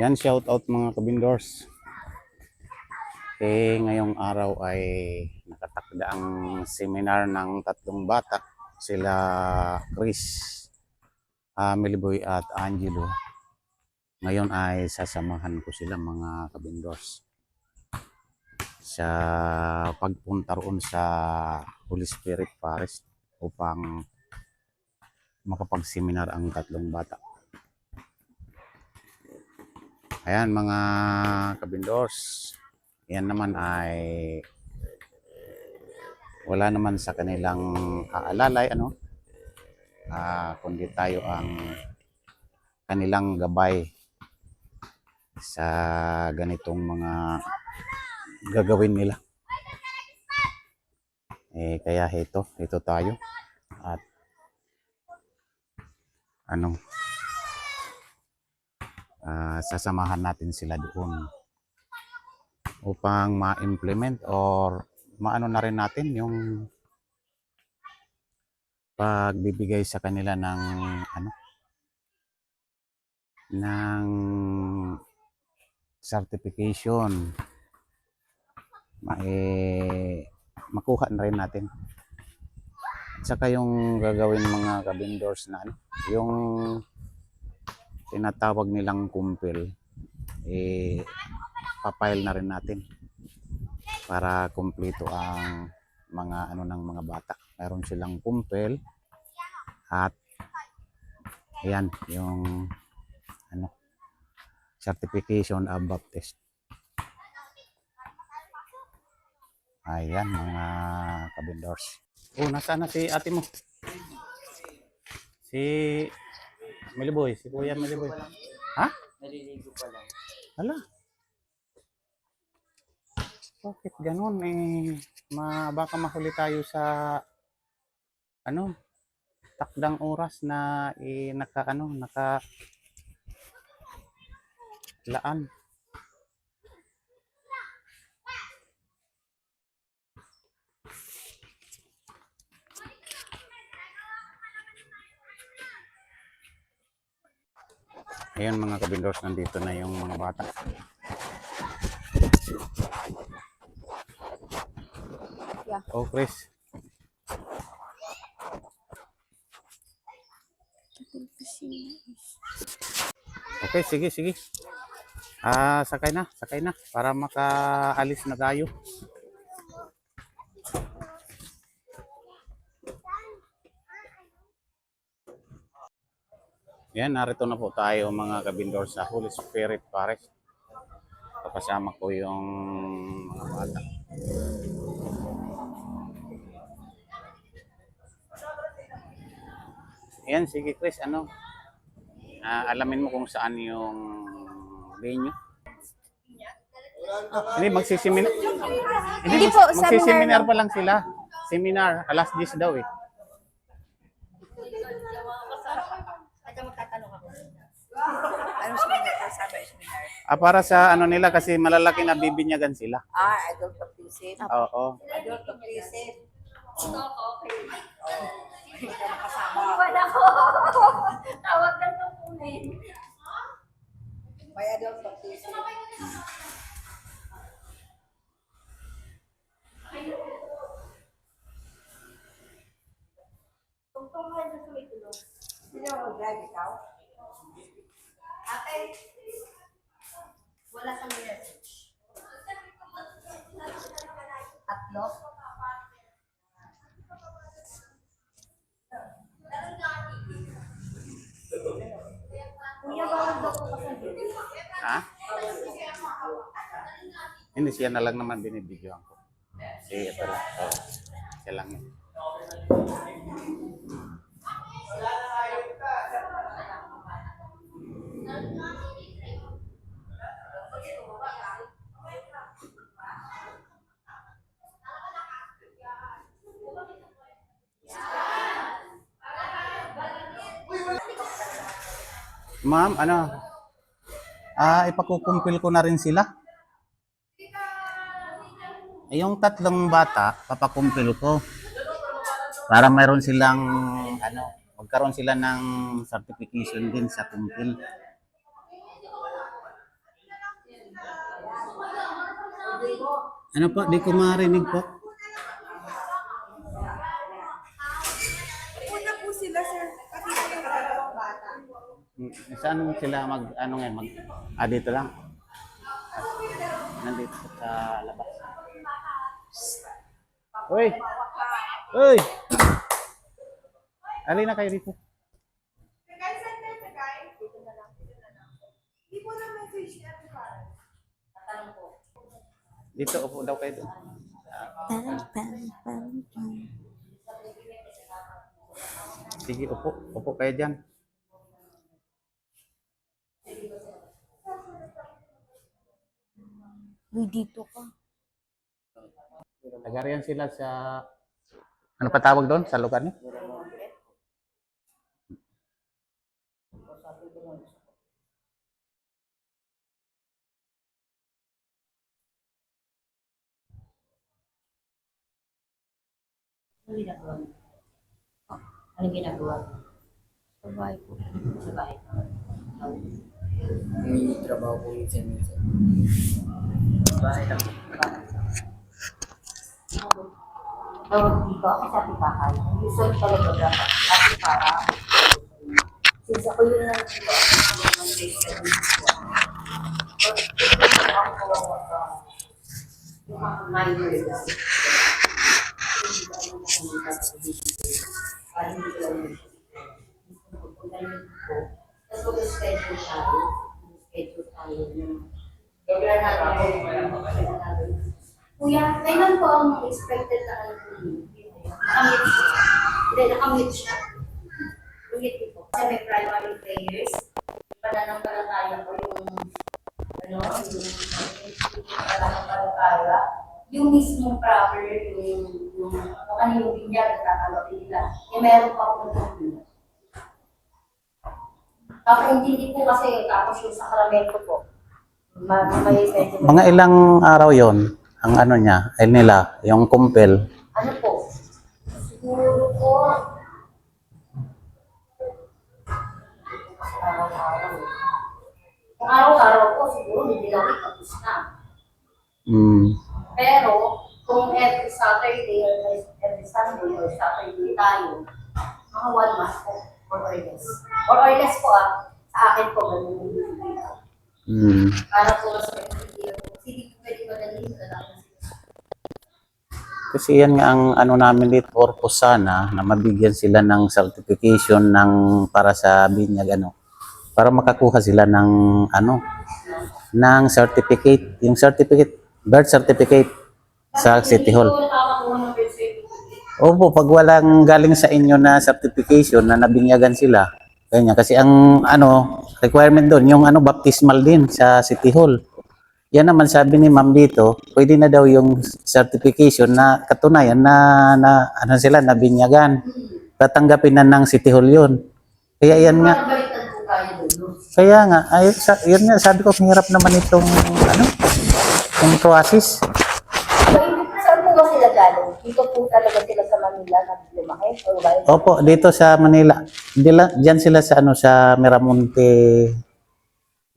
Yan, shout out mga kabindors. Eh, ngayong araw ay nakatakda ang seminar ng tatlong bata. Sila Chris, uh, Boy at Angelo. Ngayon ay sasamahan ko sila mga kabindors sa pagpunta roon sa Holy Spirit Forest upang makapag-seminar ang tatlong bata. Ayan mga kabindors. Yan naman ay wala naman sa kanilang aalalay ano ah, kundi tayo ang kanilang gabay sa ganitong mga gagawin nila. Eh kaya ito, ito tayo at ano ah, sasamahan natin sila doon upang ma-implement or maano na rin natin yung pagbibigay sa kanila ng ano ng certification. Ma eh, makuha na rin natin. At saka yung gagawin mga kabindors na ano yung tinatawag nilang kumpil eh papile na rin natin para kumpleto ang mga ano ng mga bata. Meron silang kumpel at ayan yung ano certification of baptist. Ayan mga kabindors. Oh, nasaan na si ate mo? Si Miliboy, si Kuya Miliboy. Ha? Naliligo pa lang. Hala. Bakit ganun? Eh, ma, baka mahuli tayo sa ano, takdang oras na eh, naka ano, naka laan. Ayan mga kabindors, nandito na yung mga bata. Yeah. Oh, Chris. Okay, sige, sige. Ah, sakay na, sakay na para makaalis na tayo. Yan, narito na po tayo mga kabindor sa Holy Spirit Forest. Kapasama ko yung mga bata. Yan, sige Chris, ano? Ah, alamin mo kung saan yung venue. Hindi, magsiseminar. Hindi po, seminar magsiseminar lang. pa lang sila. Seminar, alas 10 daw eh. Ano seminar ka sabi seminar? Ah, para sa ano nila kasi malalaki na bibinyagan sila. Ah, adult baptism. Oo. Adult baptism. Okay. Oh. Hindi ka makasama. Wala ko. Tawag na ito kunin. May adult baptism. Tungtong ka na sa may tulog. Hindi na mag-drive ikaw? Ate, wala kang message. Tatlo? Kuya, bawal daw po kasi. Ha? Hindi siya na lang naman binibidyoan ko. Si ito lang. Oo. Siya lang yun. Ma'am, ano? Ah, ipakukumpil ko na rin sila. Yung tatlong bata, papakumpilo ko. Para mayroon silang, ano, magkaroon sila ng certification din sa kumpil. Ano po? Di ko marinig po. Una po sila, sir. Pati bata. Mm, saan sila mag, ano ngayon? Mag, ah, dito lang. Nandito sa labas. Uy! Uy! Alin na kayo dito. Tagay, saan kayo tagay? Dito na lang. Dito na lang. Hindi po na message niya ito para. Tatanong ko. Dito, upo daw kayo doon. Sige, upo. Upo kayo dyan. Uy, dito ka. Nagarian sila sa... Ano pa tawag doon? Sa lugar niyo? Ano ginagawa mo? Ano ginagawa mo? Sa bahay po. Sa bahay. May trabaho po minsan minsan. Bahay lang. Tawag dito ako sa titahay. Usually talaga dapat. Kasi para since ako yun lang dito ako ng grade 7 dito. Ako uh, yung mga minor lang. Hindi ko alam kung ano ito dito. Parang hindi rin dito. Tapos mag-schedule tayo. Mag-schedule tayo ng Kaya na Kuya, kailan po ang expected na ano po? Nakamute siya. Hindi, nakamute siya. Mute po. Kasi may primary prayers. Pananampalataya ko yung ano, yung pananampalataya. Yung mismong proper, yung, yung kung ano yung binyag na tatanggapin nila. Eh, meron pa document. Tapos hindi po kasi tapos yung sakramento po. Mga ilang araw yon ang ano niya, ay nila, yung kumpel. Ano po? Siguro po. Araw-araw. Kung araw-araw po, siguro hindi lang tapos na. Mm, Pero, kung every Saturday or every Sunday or Saturday tayo, mga one month po, or or less. Or or less po ah, sa akin po, ganun yung bibigay ko. mm. Para po sa Kasi yan nga ang ano namin dito, purpose sana, na mabigyan sila ng certification ng para sa binyag, ano, para makakuha sila ng, ano, ng certificate, yung certificate, birth certificate sa City Hall. Opo, pag walang galing sa inyo na certification na nabinyagan sila, ganyan. Kasi ang ano, requirement doon, yung ano, baptismal din sa City Hall. Yan naman sabi ni ma'am dito, pwede na daw yung certification na katunayan na, na ano sila, nabinyagan. Tatanggapin na ng City Hall yun. Kaya yan nga, kaya nga, ay, sa, yun nga, sabi ko, hirap naman itong, ano, yung hindi- saan po ba sila galing? Dito po talaga sila sa Manila na lumaki? Opo, dito sa Manila. Dila, diyan sila sa ano sa Miramonte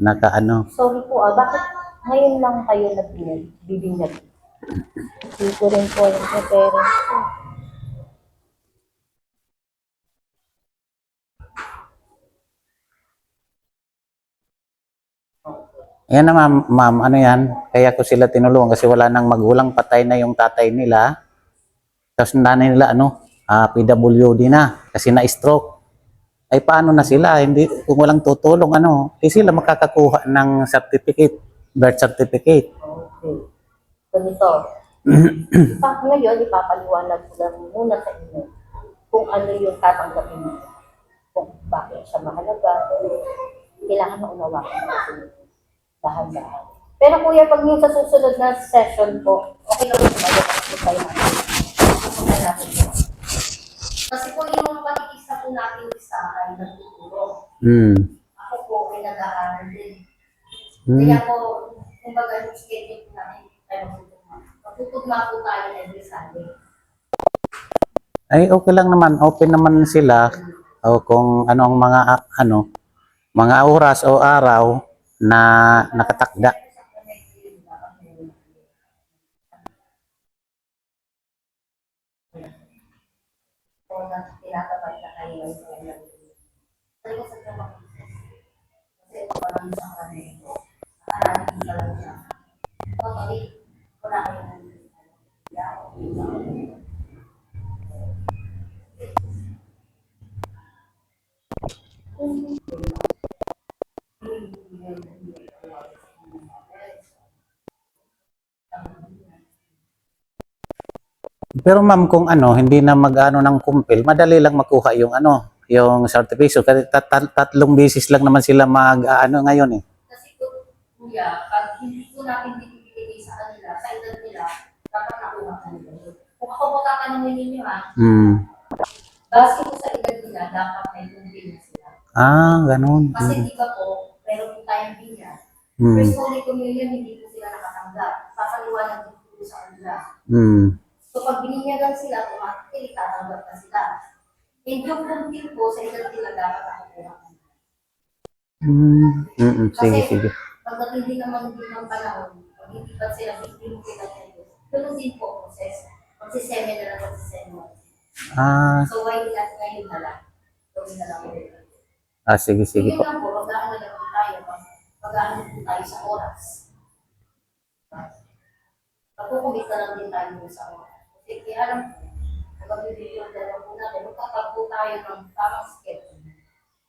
naka ano. Sorry po ah, bakit ngayon lang kayo nagbibinyag? Hindi ko rin po yung parents ko. Ayan na ma'am, ma'am, ano yan? Kaya ko sila tinulungan kasi wala nang magulang patay na yung tatay nila. Tapos nanay nila ano, ah, PWD na kasi na-stroke. Ay paano na sila? Hindi kung walang tutulong ano, eh sila makakakuha ng certificate, birth certificate. Okay. Ganito. pa, ngayon, ipapaliwanag ko lang muna sa inyo kung ano yung tatanggapin mo. Kung bakit siya mahalaga. Kailangan maunawaan natin dahan-dahan. Pero kuya, pag yung sa susunod na session po, okay lang po tumayo po tayo. Kasi po yung patikisa po natin isa ay nagtuturo. Hmm. Ako po ay nag-aaral din. Hmm. Kaya po, kumbaga schedule namin ay magtutugma. Magtutugma po tayo every Sunday. Ay okay lang naman, open naman sila o kung ano ang mga ano mga oras o araw na nakatakda. ako na tinatabay na kayo ay sa kanya. Sabi ko sa kanya, kasi parang sa kanya, aranin ka lang siya. Okay, wala kayong Pero ma'am, kung ano, hindi na mag-ano ng kumpil, madali lang makuha yung ano, yung certification. Kasi tat- tat- tatlong beses lang naman sila mag-ano ngayon eh. Kuya, pag hindi ko natin binibigay sa kanila, sa edad nila, dapat nakuha ka nila. Kung ako matatanungin ninyo ha, Hmm. base ko sa edad nila, dapat may kumpil na sila. Ah, ganun. Kasi Hmm. di ba po, meron po tayong binya. Hmm. First Holy Communion, hindi po sila nakatanggap. Papaliwanag po sa kanila. Hmm. So pag bininyagan sila, automatically tatanggap na sila. And yung kumpil po, sa edad nila, dapat nakukuha ka nila. Hmm. Mm-mm. Sige, Kasi, sige. Pagdating din naman din ng panahon, pag hindi pa sila hindi mo pinag-ayos, ganun din po ang proseso. Magsiseme na lang, magsiseme. Ah, So why not ngayon na lang? Gawin na lang ulit. ah sige, sige Sige po. lang po, mag-aano lang po tayo, mag-aano po tayo sa oras. Pagkukumit na lang din tayo dun sa oras. Kasi kaya alam po, magbibigyan na lang po natin, magkakagpo tayo ng tamang schedule.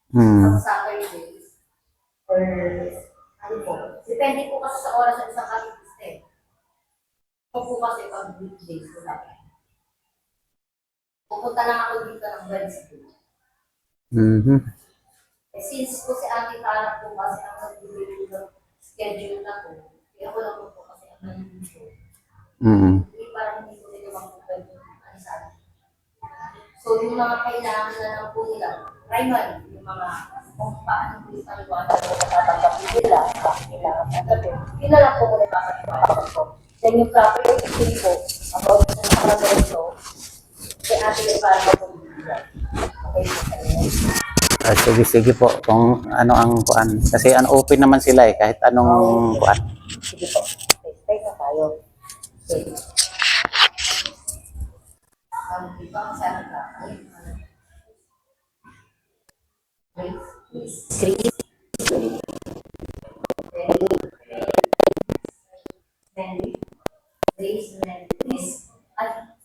Hmm. Sa Saturday, or ano po, depende po kasi sa oras ng isang katipiste. Kung po kasi pag weekdays ko lang. Pupunta lang ako dito ng Wednesday. Mhm. Eh, since po si Ate Tara po kasi ang nagbibigay ng schedule na po, kaya ako lang po kasi ang nandito. Mhm. Hindi parang hindi ko nila akin. So yung mga kailangan na lang po nila, primary, yung mga kung paano po yung paliwanag na natatanggapin nila, bakit kailangan lang po muna papaliwanag ko. Then yung proper activity po, about sa nakalagay ito, kay Ate ay parang mapumibigyan. Okay. Ah, sige, sige po. Kung ano ang kuan. Kasi ano, open naman sila eh. Kahit anong kuan. Sige po. Okay, stay na tayo. Okay. Um, ibang sabi ka. Ayun, ano. Grace. Grace. Mary. Mary. Grace. Mary. Grace. At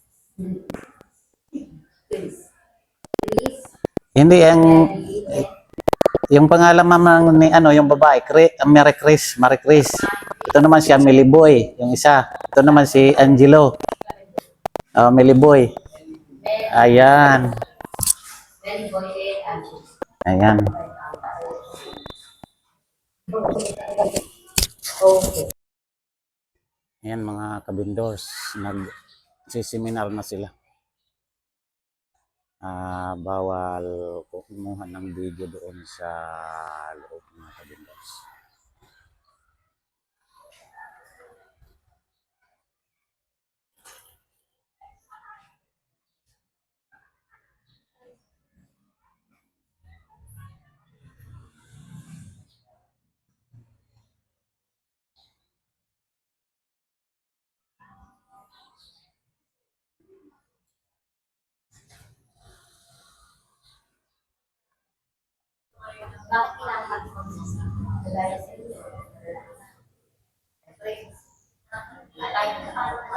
Grace. Grace. Hindi, ang, yung pangalan ma'am ni ano, yung babae, Mary Chris, Mary Chris. Ito naman si Emily Boy, yung isa. Ito naman si Angelo. Oh, Emily Boy. Ayan. Ayan. Ayan mga kabindors, nag-seminar na sila. Ah, bawal kumuha ng video doon sa loob mga kabindors. Bakit kailangan mag-consist? Kagaya sa iyo. Siyempre, alay ng araw-araw.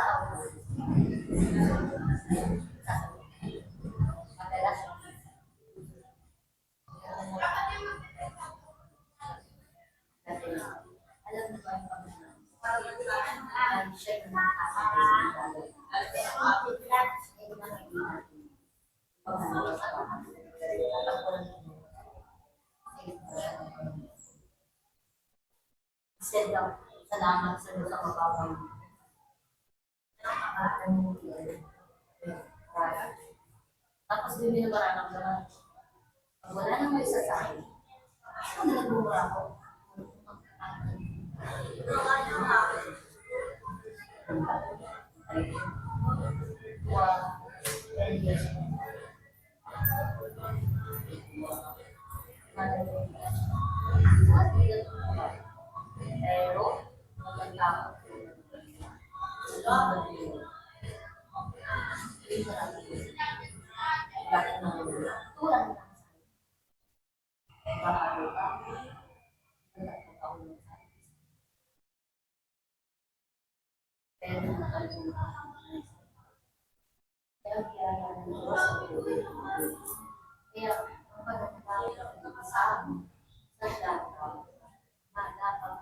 Pero, maganda ako. Kaya ng Diyos sa dalaw na dapat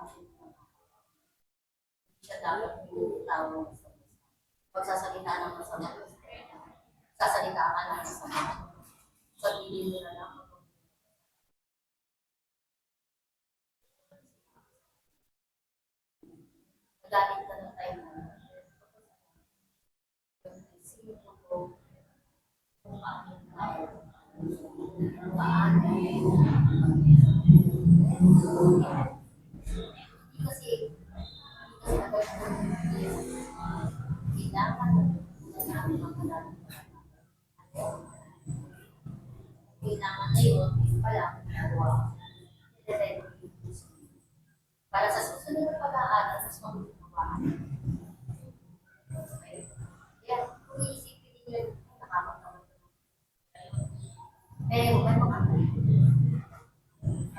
siya dapat tawag sa Pagsasalita ng masama. Sasalita ka ng. Sabihin mo na lang. Magalit ka ng tayo na. Sino ko kung paano tayo kung paano Hindi kasi hindi kasi agad kailangan na namin magkakaroon kailangan ngayon, pala, ginagawa. Para sa susunod na pag-aaral, mas magagawa. Okay? Kaya, kung iisipin ninyo, nakakatawa. Pero, may mga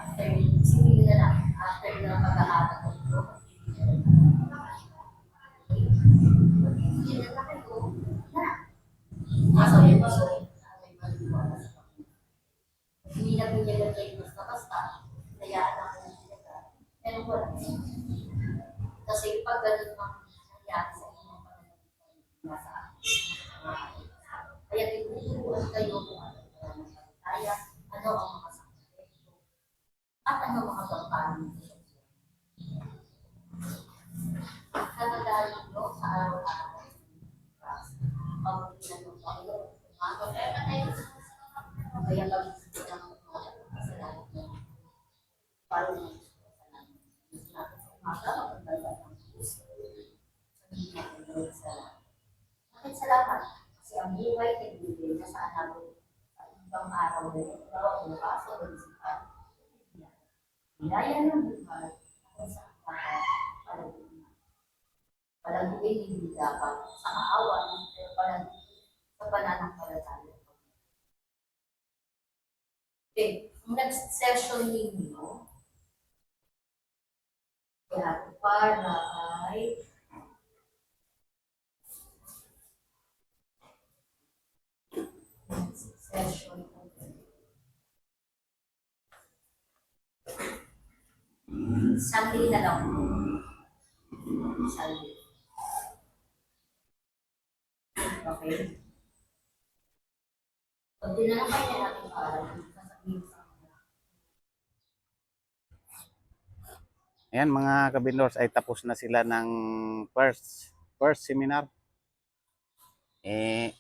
after, isipin nyo na lang, after ng pag-aaral ko, hindi na lang kayo, na. Nasa may gusto, may maliwala sa hindi na binyagan kayo basta-basta, hayaan ako ng sila. Pero wala. Kasi pag ganun ang nangyari sa inyo, nasa akin. Kaya tinuturuan kayo kung ano ang kaya, ano ang mga sakit, at ano mga gampanin. Katandaan nyo sa araw-araw. Pag tinanong kayo, umaga, kaya kaya pag ng kasalanan niya, paano mo sa umaga, magandang ng puso. Sabihin natin ng salamat. Kasi ang buhay ay bibigay na sa ibang araw na ito, bukas o sikat. Nilaya ng buhay kung saan dapat palaguin. Palaguin hindi dapat sa kaawan, pero palaguin sa pananampalataya. Okay, ang next session ninyo, yan, para ay session. Sunday na lang. Sunday. Okay? Pag tinanapay na natin para sasabihin sa kanila. Ayan mga kabindors ay tapos na sila ng first first seminar. Eh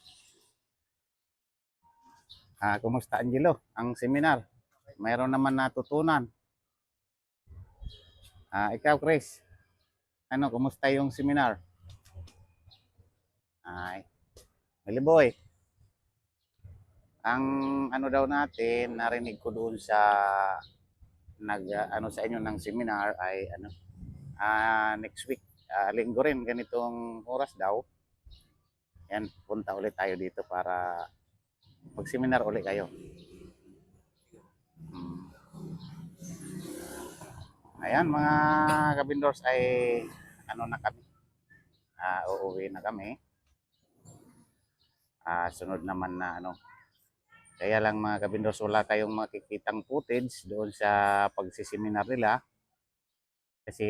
Ah, kumusta Angelo? Ang seminar. Mayroon naman natutunan. Ah, ikaw Chris. Ano, kumusta yung seminar? Ay. Boy. Ang ano daw natin, narinig ko doon sa nag ah, ano sa inyo ng seminar ay ano ah next week ah, linggo rin ganitong oras daw. Yan punta ulit tayo dito para mag-seminar ulit kayo. Hmm. ayan mga kabindors ay ano na kami? Ah uuwi na kami. Ah sunod naman na ano kaya lang mga kabindos, wala kayong makikitang footage doon sa pagsiseminar nila. Kasi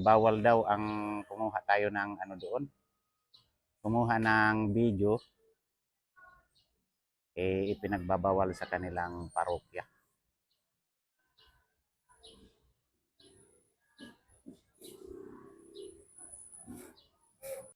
bawal daw ang kumuha tayo ng ano doon. Kumuha ng video. Eh, ipinagbabawal sa kanilang parokya.